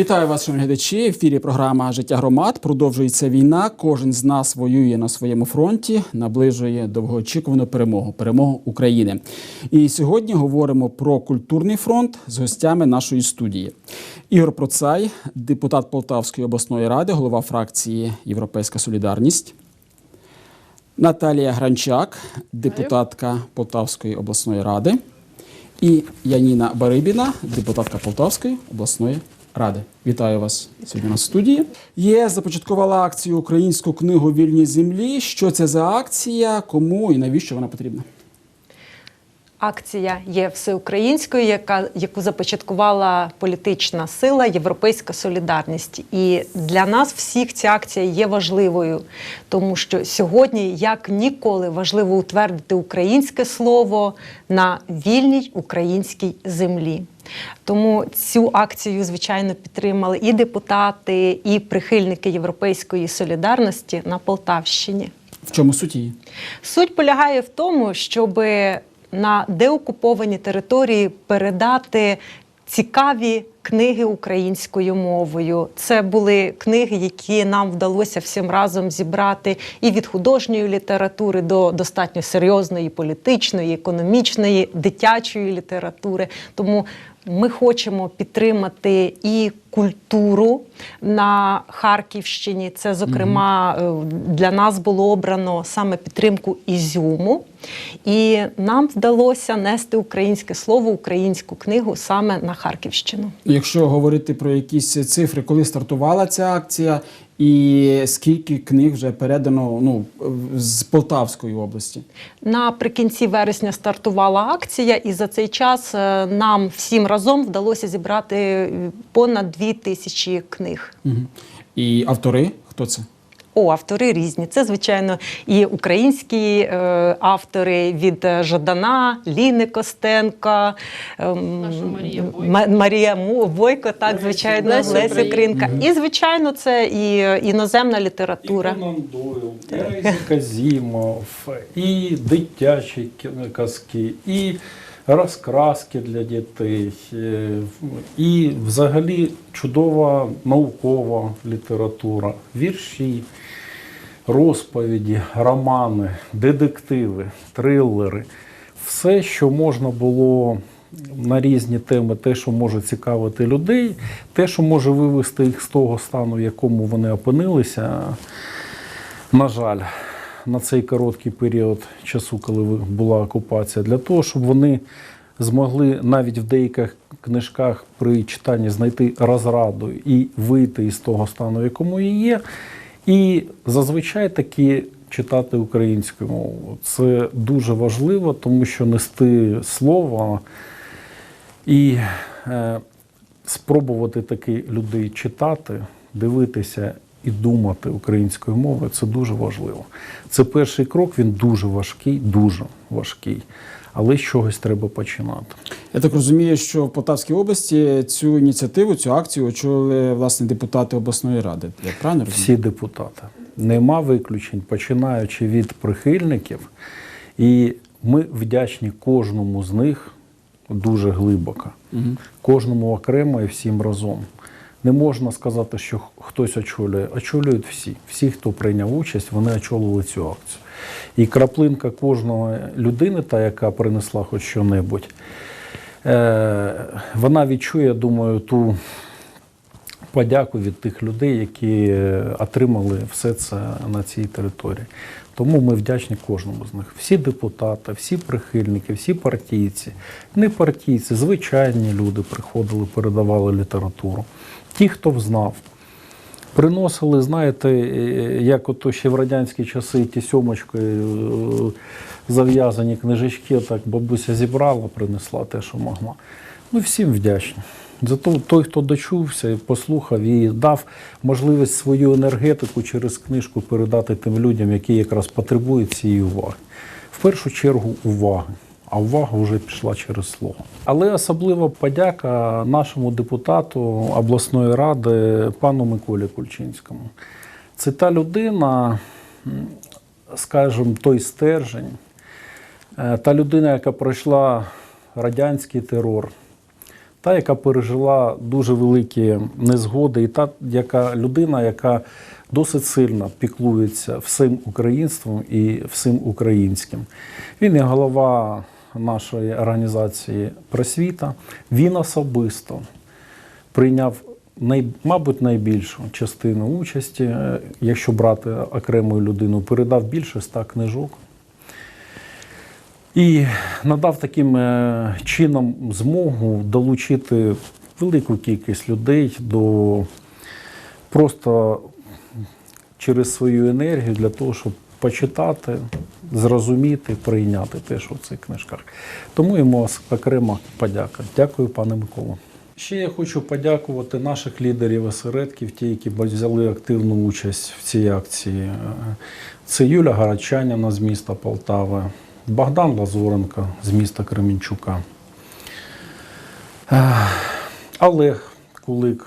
Вітаю вас, шановні глядачі. В ефірі програма Життя громад. Продовжується війна. Кожен з нас воює на своєму фронті, наближує довгоочікувану перемогу перемогу України. І сьогодні говоримо про культурний фронт з гостями нашої студії. Ігор Процай, депутат Полтавської обласної ради, голова фракції Європейська Солідарність. Наталія Гранчак, депутатка Полтавської обласної ради. І Яніна Барибіна, депутатка Полтавської обласної ради. Вітаю вас сьогодні на студії. ЄС започаткувала акцію Українську книгу Вільні землі. Що це за акція? Кому і навіщо вона потрібна? Акція є всеукраїнською, яка яку започаткувала політична сила Європейська Солідарність. І для нас всіх ця акція є важливою, тому що сьогодні, як ніколи, важливо утвердити українське слово на вільній українській землі. Тому цю акцію, звичайно, підтримали і депутати, і прихильники Європейської солідарності на Полтавщині. В чому суть її? Суть полягає в тому, щоб на деокуповані території передати цікаві книги українською мовою. Це були книги, які нам вдалося всім разом зібрати і від художньої літератури до достатньо серйозної політичної, економічної, дитячої літератури. Тому ми хочемо підтримати і культуру на Харківщині. Це, зокрема, для нас було обрано саме підтримку Ізюму, і нам вдалося нести українське слово, українську книгу саме на Харківщину. Якщо говорити про якісь цифри, коли стартувала ця акція, і скільки книг вже передано ну, з Полтавської області? Наприкінці вересня стартувала акція, і за цей час е, нам всім разом вдалося зібрати е, понад дві тисячі книг. Угу. І автори хто це? О, автори різні. Це, звичайно, і українські е, автори від е, Жадана, Ліни Костенка, ем, Марія Бойко. Марія Му- Бойко, так, звичайно, Леся Леся Українка. Українка. І, звичайно, це і е, іноземна література. І Конан Дойл, і Казімов, і дитячі казки, і розкраски для дітей, е, і взагалі чудова наукова література, вірші, розповіді, романи, детективи, трилери. Все, що можна було на різні теми, те, що може цікавити людей, те, що може вивести їх з того стану, в якому вони опинилися, на жаль, на цей короткий період часу, коли була окупація, для того, щоб вони змогли навіть в деяких книжках при читанні знайти розраду і вийти із того стану, в якому і є. І зазвичай таки читати українською мовою. Це дуже важливо, тому що нести слово і е, спробувати таки людей читати, дивитися і думати українською мовою це дуже важливо. Це перший крок, він дуже важкий, дуже важкий. Але з чогось треба починати. Я так розумію, що в Полтавській області цю ініціативу, цю акцію очолили власне депутати обласної ради. Я правильно розумію? Всі депутати. Нема виключень, починаючи від прихильників. І ми вдячні кожному з них дуже глибоко. Мгм. Кожному окремо і всім разом. Не можна сказати, що хтось очолює. Очолюють всі. Всі, хто прийняв участь, вони очолили цю акцію. І краплинка кожної людини, та яка принесла хоч що-небудь, е, вона відчує, я думаю, ту подяку від тих людей, які е, отримали все це на цій території. Тому ми вдячні кожному з них. Всі депутати, всі прихильники, всі партійці, не партійці, звичайні люди приходили, передавали літературу. Ті, хто взнав. Приносили, знаєте, е, як ото ще в радянські часи ті сьомочкою е, зав'язані книжечки, так бабуся зібрала, принесла те, що могла. Ну, всім вдячні. Зато той, хто дочувся, послухав і дав можливість свою енергетику через книжку передати тим людям, які якраз потребують цієї уваги. В першу чергу уваги, а увага вже пішла через слово. Але особлива подяка нашому депутату обласної ради пану Миколі Кульчинському. Це та людина, скажімо, той стержень, е, та людина, яка пройшла радянський терор, та, яка пережила дуже великі незгоди, і та яка людина, яка досить сильно піклується всім українством і всім українським. Він є голова нашої організації просвіта. Він особисто прийняв най, мабуть, найбільшу частину участі, е, якщо брати окремою людину, передав більше ста книжок. І надав таким е, чином змогу долучити велику кількість людей до просто через свою енергію для того, щоб почитати, зрозуміти, прийняти те, що в цих книжках. Тому йому окрема подяка. Дякую, пане Миколо. Ще я хочу подякувати наших лідерів осередків, ті, які взяли активну участь в цій акції. Це Юля Гарачаніна з міста Полтави, Богдан Лазоренко з міста Кременчука, Олег Кулик,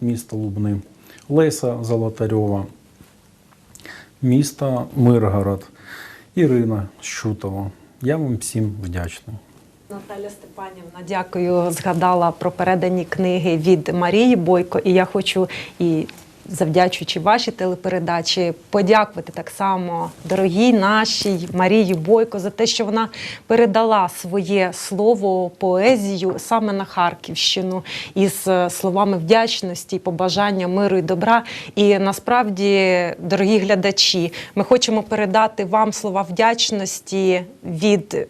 місто Лубни, Леся Золотарьова, місто Миргород, Ірина Щутова. Я вам всім вдячний. Наталя Степанівна, дякую. Згадала про передані книги від Марії Бойко. І я хочу і завдячуючи вашій телепередачі, подякувати так само дорогій нашій Марії Бойко за те, що вона передала своє слово, поезію саме на Харківщину із е, словами вдячності, побажання миру і добра. І насправді, дорогі глядачі, ми хочемо передати вам слова вдячності від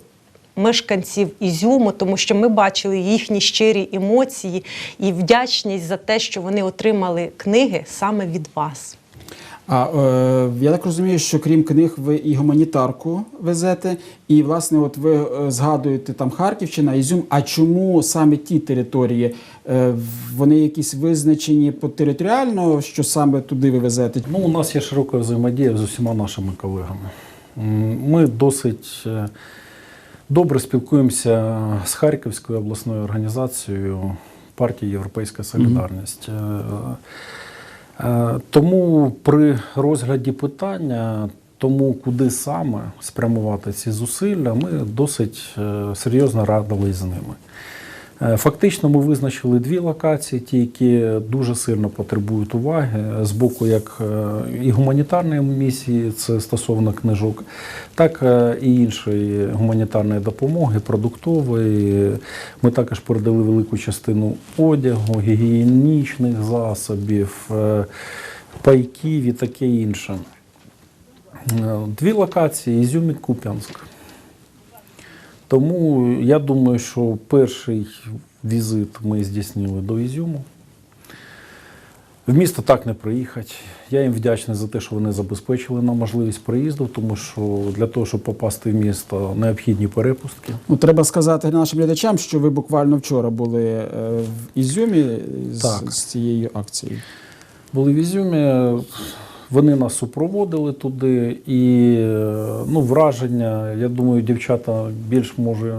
мешканців Ізюму, тому що ми бачили їхні щирі емоції і вдячність за те, що вони отримали книги саме від вас. А е, я так розумію, що крім книг, ви і гуманітарку везете, і власне, от ви е, згадуєте там Харківщина, Ізюм. А чому саме ті території? Е, вони якісь визначені по територіально, що саме туди ви везете? Ну, у нас є широка взаємодія з усіма нашими колегами. Ми досить е, добре спілкуємося з Харківською обласною організацією партії Європейська Солідарність. Е, е, Тому при розгляді питання, тому куди саме спрямувати ці зусилля, ми досить е, серйозно радились з ними. Е, Фактично, ми визначили дві локації, ті, які дуже сильно потребують уваги з боку як е, і гуманітарної місії, це стосовно книжок, так е, і іншої гуманітарної допомоги, продуктової. Ми також передали велику частину одягу, гігієнічних засобів, пайків і таке інше. Дві локації Ізюм і Куп'янськ. Тому я думаю, що перший візит ми здійснили до Ізюму. В місто так не приїхати. Я їм вдячний за те, що вони забезпечили нам можливість приїзду, тому що для того, щоб попасти в місто, необхідні перепустки. Ну, треба сказати нашим глядачам, що ви буквально вчора були е, в Ізюмі з, з цією акцією. Були в Ізюмі, вони нас супроводили туди, і е, ну, враження, я думаю, дівчата більш може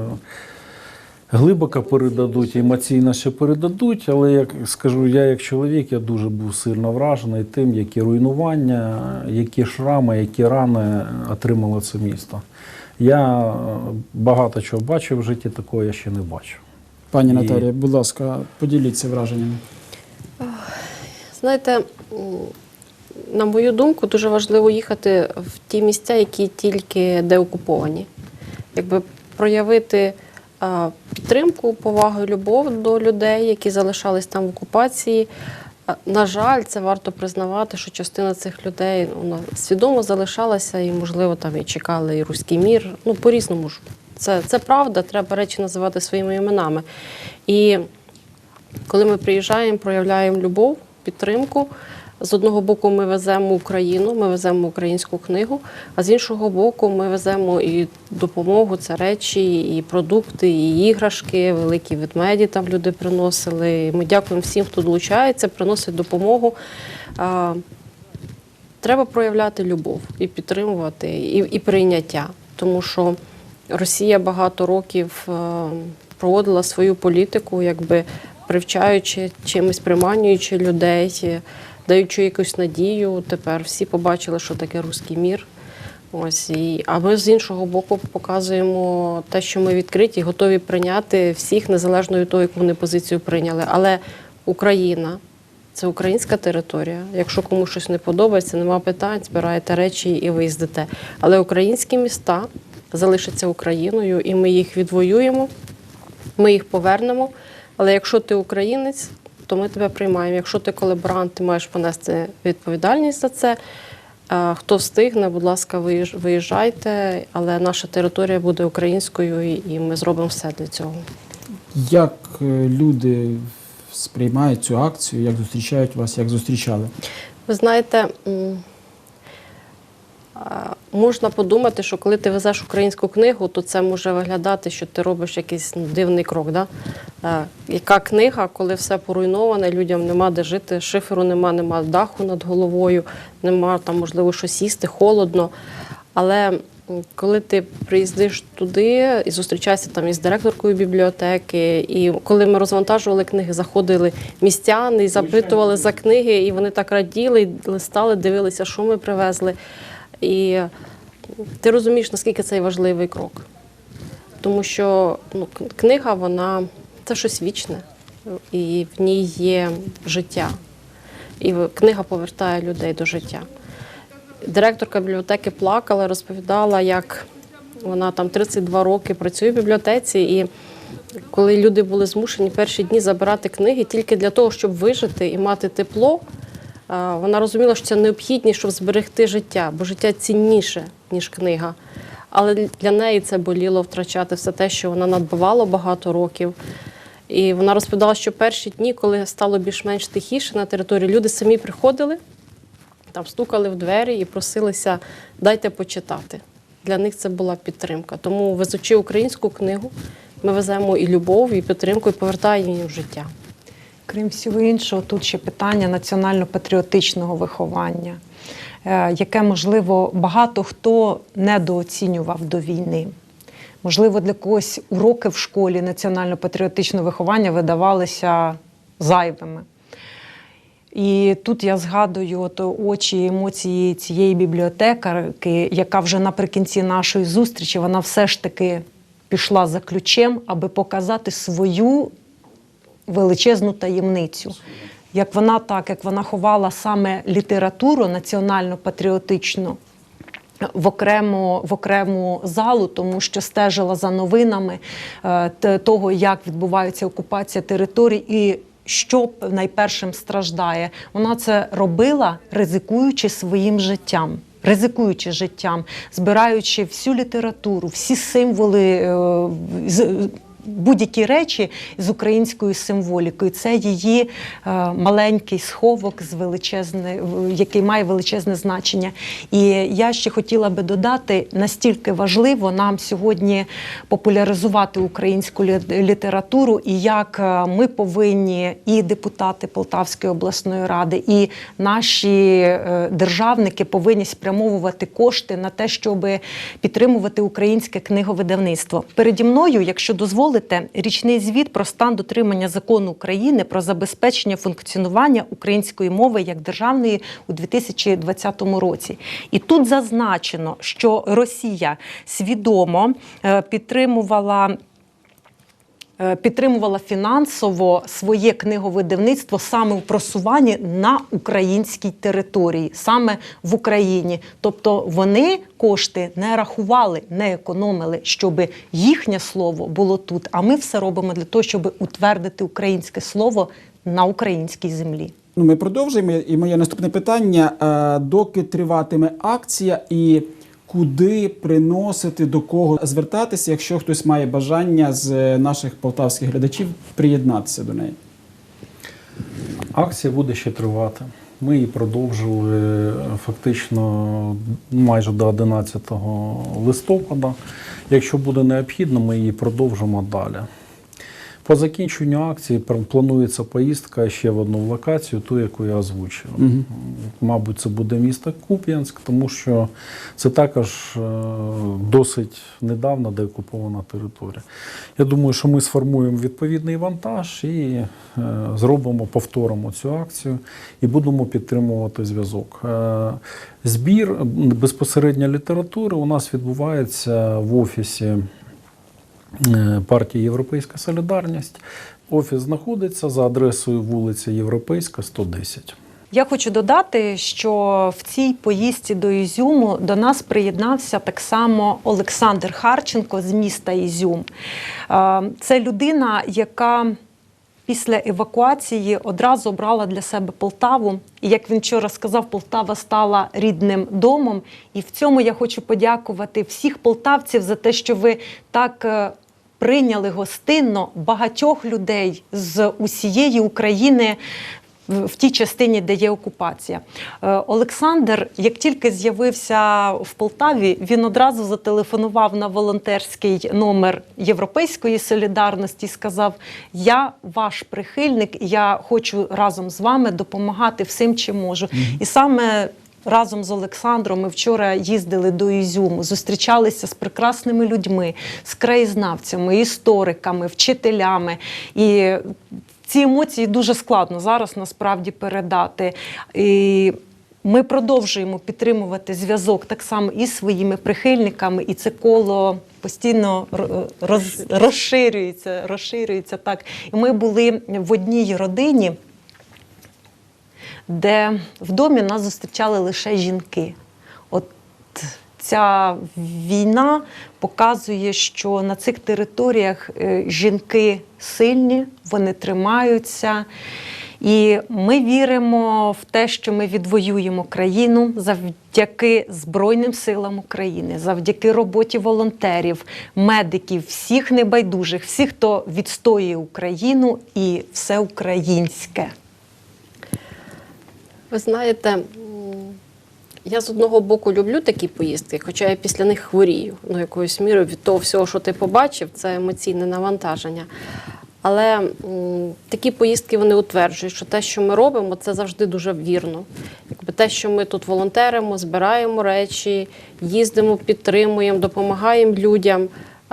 глибоко передадуть, емоційно ще передадуть, але як скажу, я як чоловік, я дуже був сильно вражений тим, які руйнування, які шрами, які рани отримало це місто. Я е, багато чого бачив в житті, такого я ще не бачив. Пані І- Наталія, будь ласка, поділіться враженнями. Знаєте, на мою думку, дуже важливо їхати в ті місця, які тільки деокуповані. Якби проявити підтримку, повагу любов до людей, які залишались там в окупації. На жаль, це варто признавати, що частина цих людей вона свідомо залишалася і, можливо, там і чекали і руський мір. Ну, по-різному ж. Це, це правда, треба речі називати своїми іменами. І коли ми приїжджаємо, проявляємо любов, підтримку. З одного боку, ми веземо Україну, ми веземо українську книгу, а з іншого боку, ми веземо і допомогу, це речі, і продукти, і іграшки, великі ведмеді там люди приносили. Ми дякуємо всім, хто долучається, приносить допомогу. Треба проявляти любов і підтримувати, і, і прийняття, тому що Росія багато років е, проводила свою політику, якби привчаючи чимось, приманюючи людей, даючи якусь надію. Тепер всі побачили, що таке руський мір. Ось і а ми з іншого боку показуємо те, що ми відкриті, готові прийняти всіх незалежно від того, яку вони позицію прийняли. Але Україна це українська територія. Якщо комусь щось не подобається, нема питань, збираєте речі і виїздите. Але українські міста залишаться Україною, і ми їх відвоюємо, ми їх повернемо. Але якщо ти українець, то ми тебе приймаємо. Якщо ти колаборант, ти маєш понести відповідальність за це. Хто встигне, будь ласка, виїж- виїжджайте, але наша територія буде українською, і- ми зробимо все для цього. Як е, люди сприймають цю акцію, як зустрічають вас, як зустрічали? Ви знаєте, можна подумати, що коли ти везеш українську книгу, то це може виглядати, що ти робиш якийсь ну, дивний крок. Да? Яка книга, коли все поруйноване, людям нема де жити, шиферу нема, нема даху над головою, нема там, можливо, щось їсти, холодно. Але коли ти приїздиш туди і зустрічаєшся там із директоркою бібліотеки, і коли ми розвантажували книги, заходили містяни і запитували за книги, і вони так раділи, листали, дивилися, що ми привезли. І ти розумієш, наскільки це важливий крок. Тому що ну, книга, вона це щось вічне, і в ній є життя. І книга повертає людей до життя. Директорка бібліотеки плакала, розповідала, як вона там 32 роки працює в бібліотеці, і коли люди були змушені перші дні забирати книги тільки для того, щоб вижити і мати тепло, вона розуміла, що це необхідність, щоб зберегти життя, бо життя цінніше, ніж книга. Але для неї це боліло втрачати все те, що вона надбавала багато років. І вона розповідала, що перші дні, коли стало більш-менш тихіше на території, люди самі приходили, там стукали в двері і просилися дайте почитати. Для них це була підтримка. Тому, везучи українську книгу, ми веземо і любов, і підтримку, і повертаємо її в життя. Крім всього іншого, тут ще питання національно-патріотичного виховання, е, яке, можливо, багато хто недооцінював до війни. Можливо, для когось уроки в школі національно-патріотичного виховання видавалися зайвими. І тут я згадую от очі і емоції цієї бібліотекарки, яка вже наприкінці нашої зустрічі вона все ж таки пішла за ключем, аби показати свою величезну таємницю. Як вона так, як вона ховала саме літературу національно-патріотичну в окрему, в окрему залу, тому що стежила за новинами е, того, як відбувається окупація територій і. Що найпершим страждає? Вона це робила, ризикуючи своїм життям, ризикуючи життям, збираючи всю літературу, всі символи, е, будь-які речі з українською символікою. Це її е, маленький сховок, з величезне, який має величезне значення. І я ще хотіла би додати, настільки важливо нам сьогодні популяризувати українську літературу, і як е, ми повинні, і депутати Полтавської обласної ради, і наші е, державники повинні спрямовувати кошти на те, щоб підтримувати українське книговидавництво. Переді мною, якщо дозволите, річний звіт про стан дотримання закону України про забезпечення функціонування української мови як державної у 2020 році. І тут зазначено, що Росія свідомо е, підтримувала. Е, Підтримувала фінансово своє книговидавництво саме в просуванні на українській території, саме в Україні. Тобто вони кошти не рахували, не економили, щоб їхнє слово було тут. А ми все робимо для того, щоб утвердити українське слово на українській землі. Ну, ми продовжуємо. І моє наступне питання: е, доки триватиме акція і куди приносити, до кого звертатися, якщо хтось має бажання з е, наших полтавських глядачів приєднатися до неї? Акція буде ще тривати. Ми її продовжили е, фактично майже до 11 листопада. Якщо буде необхідно, ми її продовжимо далі. По закінченню акції планується поїздка ще в одну локацію, ту, яку я озвучив. Мгм. Мабуть, це буде місто Куп'янськ, тому що це також е, досить недавно деокупована територія. Я думаю, що ми сформуємо відповідний вантаж і е, зробимо, повторимо цю акцію і будемо підтримувати зв'язок. Е, Збір безпосередньо літератури у нас відбувається в офісі партії Європейська Солідарність. Офіс знаходиться за адресою вулиця Європейська, 110. Я хочу додати, що в цій поїздці до Ізюму до нас приєднався так само Олександр Харченко з міста Ізюм. Е, Це людина, яка після евакуації одразу обрала для себе Полтаву. І як він вчора сказав, Полтава стала рідним домом. І в цьому я хочу подякувати всіх полтавців за те, що ви так. Прийняли гостинно багатьох людей з усієї України в в тій частині, де є окупація. Е, Олександр, як тільки з'явився в Полтаві, він одразу зателефонував на волонтерський номер Європейської солідарності і сказав: Я ваш прихильник, я хочу разом з вами допомагати всім, чим можу. І саме Разом з Олександром ми вчора їздили до Ізюму, зустрічалися з прекрасними людьми, з краєзнавцями, істориками, вчителями. І ці емоції дуже складно зараз насправді передати. І ми продовжуємо підтримувати зв'язок так само і своїми прихильниками, і це коло постійно роз, розширюється, розширюється так. І ми були в одній родині де в домі нас зустрічали лише жінки. От ця війна показує, що на цих територіях е, жінки сильні, вони тримаються. І ми віримо в те, що ми відвоюємо країну завдяки Збройним силам України, завдяки роботі волонтерів, медиків, всіх небайдужих, всіх, хто відстоює Україну і все українське. Ви знаєте, я з одного боку люблю такі поїздки, хоча я після них хворію. Ну, якоюсь мірою від того всього, що ти побачив, це емоційне навантаження. Але м, такі поїздки вони утверджують, що те, що ми робимо, це завжди дуже вірно. Якби те, що ми тут волонтеримо, збираємо речі, їздимо, підтримуємо, допомагаємо людям.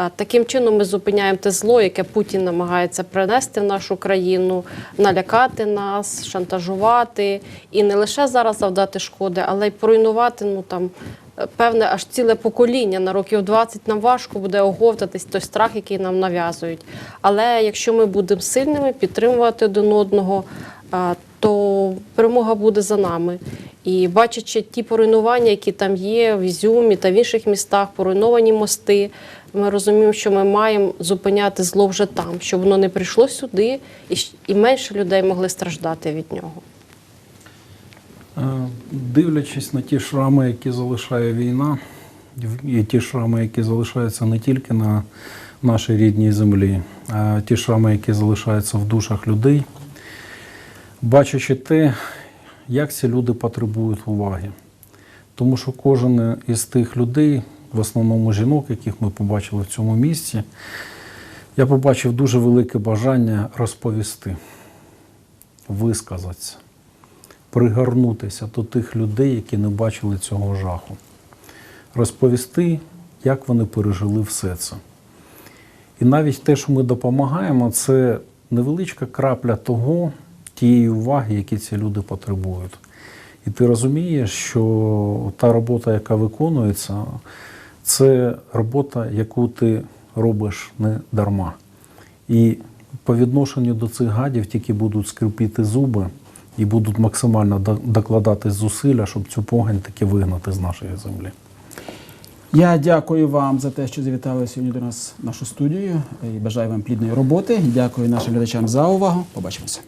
Таким чином ми зупиняємо те зло, яке Путін намагається принести в нашу країну, налякати нас, шантажувати і не лише зараз завдати шкоди, але й поруйнувати ну там. Певне, аж ціле покоління на років 20 нам важко буде оговтатись той страх, який нам нав'язують. Але якщо ми будемо сильними, підтримувати один одного, то перемога буде за нами. І бачачи ті поруйнування, які там є в Ізюмі та в інших містах, поруйновані мости, ми розуміємо, що ми маємо зупиняти зло вже там, щоб воно не прийшло сюди, і, менше людей могли страждати від нього. Е, Дивлячись на ті шрами, які залишає війна, і ті шрами, які залишаються не тільки на нашій рідній землі, а ті шрами, які залишаються в душах людей, бачачи те, як ці люди потребують уваги. Тому що кожен із тих людей, в основному жінок, яких ми побачили в цьому місці, я побачив дуже велике бажання розповісти, висказатися пригорнутися до тих людей, які не бачили цього жаху, розповісти, як вони пережили все це. І навіть те, що ми допомагаємо, це невеличка крапля того, тієї уваги, які ці люди потребують. І ти розумієш, що та робота, яка виконується, це робота, яку ти робиш не дарма. І по відношенню до цих гадів тільки будуть скрипіти зуби і будуть максимально докладати зусилля, щоб цю погань таки вигнати з нашої землі. Я дякую вам за те, що завітали сьогодні до нас в нашу студію і бажаю вам плідної роботи. Дякую нашим глядачам за увагу. Побачимося.